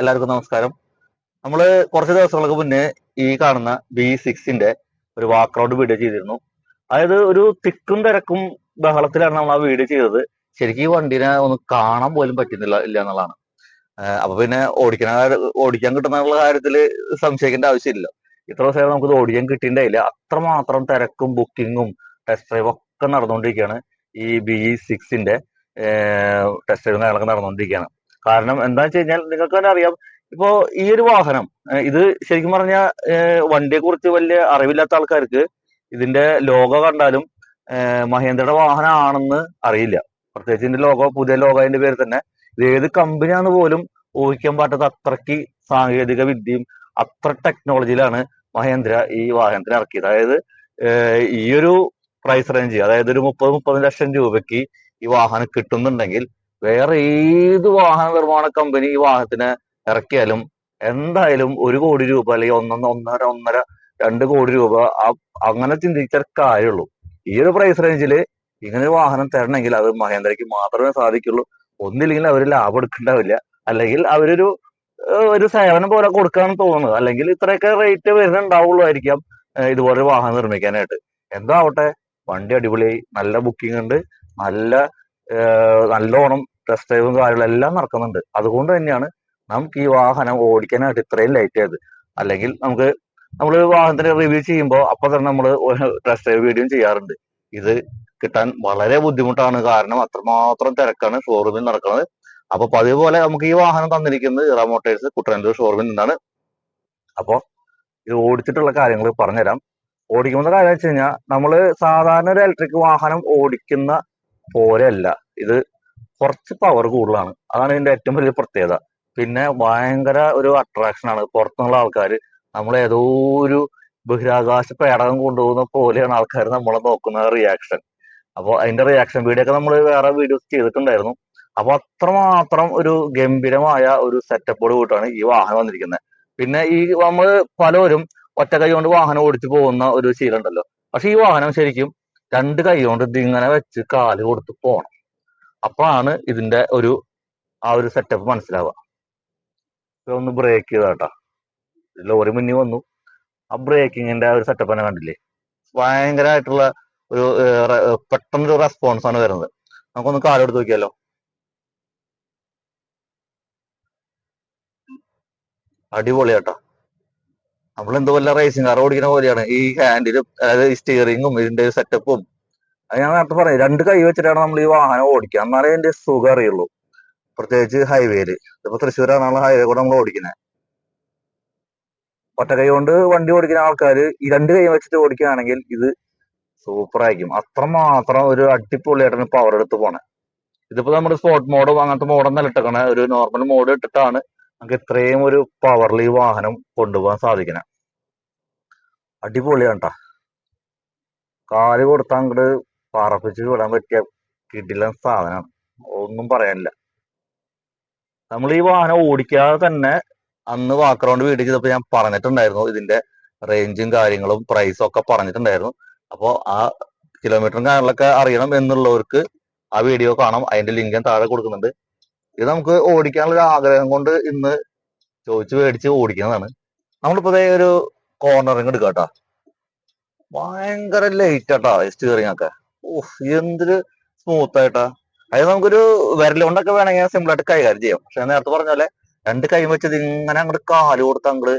എല്ലാവർക്കും നമസ്കാരം. നമ്മൾ കുറച്ച് ദിവസങ്ങൾക്ക് മുന്നേ ഈ കാണുന്ന ബി സിക്സിന്റെ ഒരു വാക്കൗട്ട് വീഡിയോ ചെയ്തിരുന്നു. അതായത് ഒരു തിക്കും തിരക്കും ബഹളത്തിലാണ് നമ്മൾ ആ വീഡിയോ ചെയ്തത്. ശരിക്കും ഈ വണ്ടിനെ ഒന്ന് കാണാൻ പോലും പറ്റുന്നില്ല ഇല്ല എന്നുള്ളതാണ്. അപ്പൊ പിന്നെ ഓടിക്കണ ഓടിക്കാൻ കിട്ടുന്ന കാര്യത്തിൽ സംശയിക്കേണ്ട ആവശ്യമില്ല. ഇത്ര ദിവസം നമുക്കിത് ഓടിക്കാൻ കിട്ടിയിട്ടില്ല അത്രമാത്രം തിരക്കും ബുക്കിങ്ങും ടെസ്റ്റ് ഡ്രൈവ് ഒക്കെ നടന്നുകൊണ്ടിരിക്കുകയാണ് ഈ ബി സിക്സിന്റെ ടെസ്റ്റ് ഡ്രൈവ് കാര്യങ്ങളൊക്കെ നടന്നുകൊണ്ടിരിക്കുകയാണ് കാരണം എന്താ വെച്ച് കഴിഞ്ഞാൽ നിങ്ങൾക്ക് തന്നെ അറിയാം ഇപ്പോ ഈ ഒരു വാഹനം ഇത് ശരിക്കും പറഞ്ഞാൽ വണ്ടിയെ കുറിച്ച് വലിയ അറിവില്ലാത്ത ആൾക്കാർക്ക് ഇതിന്റെ ലോഗോ കണ്ടാലും മഹേന്ദ്രയുടെ വാഹനമാണെന്ന് അറിയില്ല. പ്രത്യേകിച്ച് ഇതിന്റെ ലോഗോ പുതിയ ലോഗോ അതിന്റെ പേര് തന്നെ. ഇത് ഏത് കമ്പനിയാണ് പോലും ഊഹിക്കാൻ പറ്റാത്ത അത്രയ്ക്ക് സാങ്കേതിക വിദ്യയും അത്ര ടെക്നോളജിയിലാണ് മഹേന്ദ്ര ഈ വാഹനത്തിന് ഇറക്കിയത്. അതായത് ഈ ഒരു പ്രൈസ് റേഞ്ച് അതായത് ഒരു മുപ്പത് മുപ്പത് ലക്ഷം രൂപയ്ക്ക് ഈ വാഹനം കിട്ടുന്നുണ്ടെങ്കിൽ വേറെ ഏത് വാഹന നിർമ്മാണ കമ്പനി ഈ വാഹനത്തിന് ഇറക്കിയാലും എന്തായാലും ഒരു കോടി രൂപ അല്ലെങ്കിൽ ഒന്നൊന്ന് ഒന്നര ഒന്നര രണ്ട് കോടി രൂപ അങ്ങനെ ചിന്തിച്ചാൽ കാര്യമുള്ളൂ. ഈ ഒരു പ്രൈസ് റേഞ്ചിൽ ഇങ്ങനെ ഒരു വാഹനം തരണമെങ്കിൽ അത് മഹേന്ദ്രയ്ക്ക് മാത്രമേ സാധിക്കുള്ളൂ. ഒന്നില്ലെങ്കിൽ അവർ ലാഭം എടുക്കണ്ടാവില്ല. അല്ലെങ്കിൽ അവരൊരു ഒരു സേവനം പോലെ കൊടുക്കാന്ന് തോന്നുന്നത്. അല്ലെങ്കിൽ ഇത്രയൊക്കെ റേറ്റ് വരുന്നുണ്ടാവുള്ളൂ ആയിരിക്കാം ഇതുപോലെ വാഹനം നിർമ്മിക്കാനായിട്ട്. എന്താവട്ടെ വണ്ടി അടിപൊളിയായി നല്ല ബുക്കിംഗ് ഉണ്ട് നല്ല നല്ലോണം ടെസ്റ്റ് ഡ്രൈവും കാര്യങ്ങളും എല്ലാം നടക്കുന്നുണ്ട്. അതുകൊണ്ട് തന്നെയാണ് നമുക്ക് ഈ വാഹനം ഓടിക്കാനായിട്ട് ഇത്രയും ലൈറ്റ് ആയത്. അല്ലെങ്കിൽ നമുക്ക് നമ്മൾ വാഹനത്തിന്റെ റിവ്യൂ ചെയ്യുമ്പോൾ അപ്പൊ തന്നെ നമ്മൾ ടെസ്റ്റ് ഡ്രൈവ് വീഡിയോ ചെയ്യാറുണ്ട്. ഇത് കിട്ടാൻ വളരെ ബുദ്ധിമുട്ടാണ്. കാരണം അത്രമാത്രം തിരക്കാണ് ഷോറൂമിൽ നടക്കുന്നത്. അപ്പൊ പതിവ് പോലെ നമുക്ക് ഈ വാഹനം തന്നിരിക്കുന്നത് ഇറ മോട്ടേഴ്സ് കുട്ടനല്ലൂർ ഷോറൂമിൽ നിന്നാണ്. അപ്പോ ഇത് ഓടിച്ചിട്ടുള്ള കാര്യങ്ങൾ പറഞ്ഞുതരാം. ഓടിക്കുന്ന കാര്യം വെച്ച് കഴിഞ്ഞാൽ നമ്മൾ സാധാരണ ഒരു ഇലക്ട്രിക് വാഹനം ഓടിക്കുന്ന പോലെയല്ല ഇത് കുറച്ച് പവർ കൂടുതലാണ്. അതാണ് ഇതിന്റെ ഏറ്റവും വലിയ പ്രത്യേകത. പിന്നെ ഭയങ്കര ഒരു അട്രാക്ഷൻ ആണ്. പുറത്തുനിന്നുള്ള ആൾക്കാർ നമ്മൾ ഏതോ ഒരു ബഹിരാകാശ പേടകം കൊണ്ടുപോകുന്ന പോലെയാണ് ആൾക്കാർ നമ്മളെ നോക്കുന്ന റിയാക്ഷൻ അപ്പോൾ അതിന്റെ റിയാക്ഷൻ വീഡിയോ ഒക്കെ നമ്മൾ വേറെ വീഡിയോസ് ചെയ്തിട്ടുണ്ടായിരുന്നു. അപ്പൊ അത്രമാത്രം ഒരു ഗംഭീരമായ ഒരു സെറ്റപ്പോട് കൂട്ടാണ് ഈ വാഹനം വന്നിരിക്കുന്നത്. പിന്നെ ഈ നമ്മൾ പലരും ഒറ്റ കൈ കൊണ്ട് വാഹനം ഓടിച്ചു പോകുന്ന ഒരു ശീലം ഉണ്ടല്ലോ. പക്ഷെ ഈ വാഹനം ശരിക്കും രണ്ട് കൈ കൊണ്ട് ഇങ്ങനെ വെച്ച് കാൽ കൊടുത്ത് പോണം. അപ്പോഴാണ് ഇതിന്റെ ഒരു ആ ഒരു സെറ്റപ്പ് മനസ്സിലാവുക. ഒന്ന് ബ്രേക്ക് ചെയ്താട്ടാ. ലോറി മുന്നിൽ വന്നു. ആ ബ്രേക്കിങ്ങിന്റെ ആ ഒരു സെറ്റപ്പ് തന്നെ കണ്ടില്ലേ? ഭയങ്കരമായിട്ടുള്ള ഒരു പെട്ടെന്നൊരു റെസ്പോൺസ് ആണ് വരുന്നത്. നമുക്കൊന്ന് കാലെടുത്ത് നോക്കിയാലോ? അടിപൊളിയാട്ടാ. നമ്മൾ എന്തോ വല്ല റേസിംഗ് കാർ ഓടിക്കുന്ന പോലെയാണ്. ഈ ഹാൻഡിലും അതായത് സ്റ്റിയറിങ്ങും ഇതിന്റെ സെറ്റപ്പും അത് ഞാൻ നേരത്തെ പറയാം. രണ്ട് കൈ വെച്ചിട്ടാണ് നമ്മൾ ഈ വാഹനം ഓടിക്കുക. എന്നാലേ ഇതിന്റെ സുഖം അറിയുള്ളൂ. പ്രത്യേകിച്ച് ഹൈവേയിൽ ഇപ്പൊ തൃശ്ശൂർ എറണാകുളം ഹൈവേ കൂടെ നമ്മൾ ഓടിക്കുന്നത് ഒറ്റ കൈ കൊണ്ട് വണ്ടി ഓടിക്കുന്ന ആൾക്കാർ ഈ രണ്ട് കൈ വെച്ചിട്ട് ഓടിക്കുകയാണെങ്കിൽ ഇത് സൂപ്പർ ആയിരിക്കും. അത്രമാത്രം ഒരു അടിപൊളിയായിട്ടാണ് പവർ എടുത്ത് പോണേ. ഇതിപ്പോ നമ്മുടെ സ്പോർട്ട് മോഡും അങ്ങനത്തെ മോഡൊന്നും ഇട്ടേക്കണേ. ഒരു നോർമൽ മോഡ് ഇട്ടിട്ടാണ് നമുക്ക് ഇത്രയും ഒരു പവറിൽ ഈ വാഹനം കൊണ്ടുപോകാൻ സാധിക്കണേ. അടിപൊളിയാണ് കേട്ടോ കാൽ കൊടുത്താൽ അങ്ങോട്ട് പറപ്പിച്ച് വിടാൻ പറ്റിയ കിടിലൻ സാധനമാണ് ഒന്നും പറയാനില്ല. നമ്മൾ ഈ വാഹനം ഓടിക്കാതെ തന്നെ അന്ന് വാക്കറൗണ്ട് വീട്ടിൽ ചെയ്തപ്പോൾ ഞാൻ പറഞ്ഞിട്ടുണ്ടായിരുന്നു. ഇതിന്റെ റേഞ്ചും കാര്യങ്ങളും പ്രൈസും ഒക്കെ പറഞ്ഞിട്ടുണ്ടായിരുന്നു. അപ്പോൾ ആ കിലോമീറ്ററും കാര്യങ്ങളൊക്കെ അറിയണം എന്നുള്ളവർക്ക് ആ വീഡിയോ കാണാം. അതിന്റെ ലിങ്ക് ഞാൻ താഴെ കൊടുക്കുന്നുണ്ട്. ഇത് നമുക്ക് ഓടിക്കാനുള്ള ഒരു ആഗ്രഹം കൊണ്ട് ഇന്ന് ചോദിച്ചു മേടിച്ച് ഓടിക്കുന്നതാണ്. നമ്മളിപ്പോ ഒരു കോർണറിങ് എടുക്കാം കേട്ടോ. ഭയങ്കര ലൈറ്റ് ആട്ടാ സ്റ്റിയറിംഗ് ഒക്കെ. ഓഹ് എന്തൊരു സ്മൂത്ത് ആയിട്ടാ. അതായത് നമുക്കൊരു വിരൽ വേണമെങ്കിൽ സിമ്പിൾ ആയിട്ട് കൈകാര്യം ചെയ്യാം. പക്ഷെ നേരത്തെ പറഞ്ഞ പോലെ രണ്ട് കൈ വെച്ചത് ഇങ്ങനെ അങ്ങോട്ട് കാൽ കൊടുത്ത് അങ്ങോട്ട്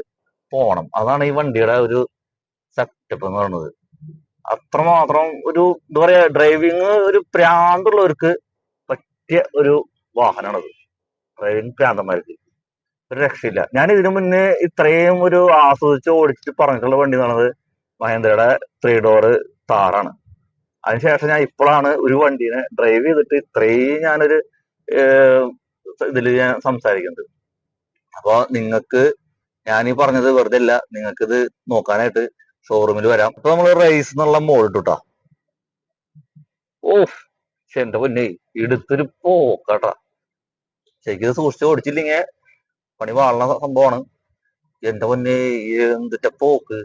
പോണം. അതാണ് ഈ വണ്ടിയുടെ ഒരു സെറ്റപ്പ് എന്ന് പറയുന്നത്. അത്രമാത്രം ഒരു എന്താ പറയാ ഡ്രൈവിങ് ഒരു പ്രാന്തുള്ളവർക്ക് പറ്റിയ ഒരു വാഹനമാണത്. ഡ്രൈവിംഗ് പ്രാന്തന്മാർക്ക്. രക്ഷയില്ല. ഞാൻ ഇതിനു മുന്നേ ഇത്രയും ഒരു ആസ്വദിച്ച് ഓടിച്ച് പറഞ്ഞിട്ടുള്ള വണ്ടി എന്ന് പറയുന്നത് മഹേന്ദ്രയുടെ ത്രീ ഡോറ് താറാണ് അതിനുശേഷം ഞാൻ ഇപ്പോഴാണ് ഒരു വണ്ടീനെ ഡ്രൈവ് ചെയ്തിട്ട് ഇത്രയും ഞാനൊരു ഇതിൽ ഞാൻ സംസാരിക്കുന്നത്. അപ്പോൾ നിങ്ങൾക്ക് ഞാൻ ഈ പറഞ്ഞത് വെറുതെ അല്ല നിങ്ങൾക്ക് ഇത് നോക്കാനായിട്ട് ഷോറൂമിൽ വരാം. ഇപ്പൊ നമ്മൾ റേസ് എന്നുള്ള മോളിട്ടുട്ടാ ഇട്ടുട്ടാ ഓ പക്ഷെ എന്റെ പൊന്നെ എടുത്തൊരു പോക്കാട്ടാ. ശരിക്കും സൂക്ഷിച്ച് ഓടിച്ചില്ലെങ്കിൽ പണി വാളണ സംഭവമാണ്. എന്റെ പൊന്നെ എന്തിട്ട പോക്ക്?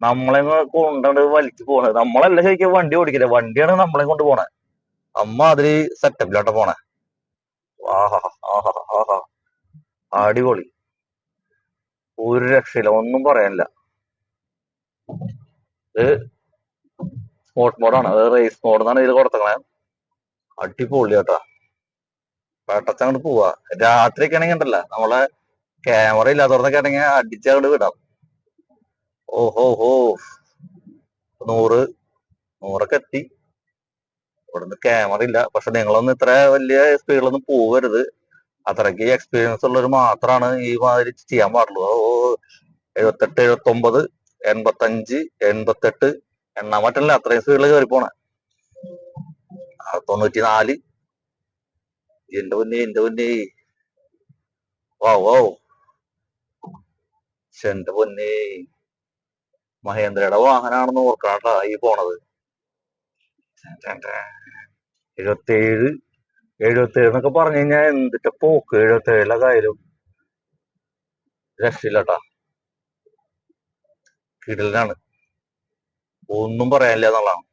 നമ്മളെ കൊണ്ടാണ് വലിച്ചു പോണത് നമ്മളല്ല ശരിക്കും വണ്ടി ഓടിക്കില്ല വണ്ടിയാണ് നമ്മളെ കൊണ്ട് പോണേ. അമ്മ അതിൽ സെറ്റപ്പിലോട്ട പോണേ. ആഹാ ആഹാ ആഹാ. അടിപൊളി. ഒരു രക്ഷയില്ല. ഒന്നും പറയാനില്ല. ഇത് സ്പോർട്ട് മോഡാണ് അത് റേസ് മോഡ് എന്നാണ് ഇതിൽ കൊടുത്തേ അടിപൊളി കേട്ടാ പെട്ടച്ചങ്ങോട്ട് പോവാ. രാത്രിയൊക്കെ ആണെങ്കിൽ ഉണ്ടല്ല നമ്മളെ ക്യാമറ ഇല്ലാത്തവർക്കൊക്കെ ആണെങ്കിൽ അടിച്ചങ്ങോട്ട് വിടാം. ഓഹോ ഹോ. നൂറ് നൂറൊക്കെ എത്തി. ഇവിടുന്ന് ക്യാമറ ഇല്ല. പക്ഷെ നിങ്ങളൊന്നും ഇത്ര വലിയ സ്പീഡിലൊന്നും പോവരുത് അത്രയ്ക്ക് എക്സ്പീരിയൻസ് ഉള്ളവർ മാത്രമാണ് ഈ മാതിരി ചെയ്യാൻ പാടുള്ളൂ. ഓ എഴുപത്തെട്ട് എഴുപത്തൊമ്പത് എൺപത്തഞ്ച് എൺപത്തെട്ട്. എണ്ണാൻ പറ്റില്ല അത്രയും സ്പീഡിൽ കയറി പോണേ. തൊണ്ണൂറ്റി നാല് എന്റെ പൊന്നെ എന്റെ പൊന്നെ. വാ വോ. ശ്ശെ, എന്റെ പൊന്നെ. മഹേന്ദ്രയുടെ വാഹനാണെന്ന് ഓർക്കണട്ടാ ഈ പോണത്. എഴുപത്തേഴ് എഴുപത്തേഴ് എന്നൊക്കെ പറഞ്ഞു കഴിഞ്ഞാൽ എന്തിട്ട് പോക്ക് എഴുപത്തേഴിലെ ആയാലും രക്ഷയില്ലട്ടാ. കിടലിനാണ്. ഒന്നും പറയാനില്ല എന്നുള്ളതാണ്.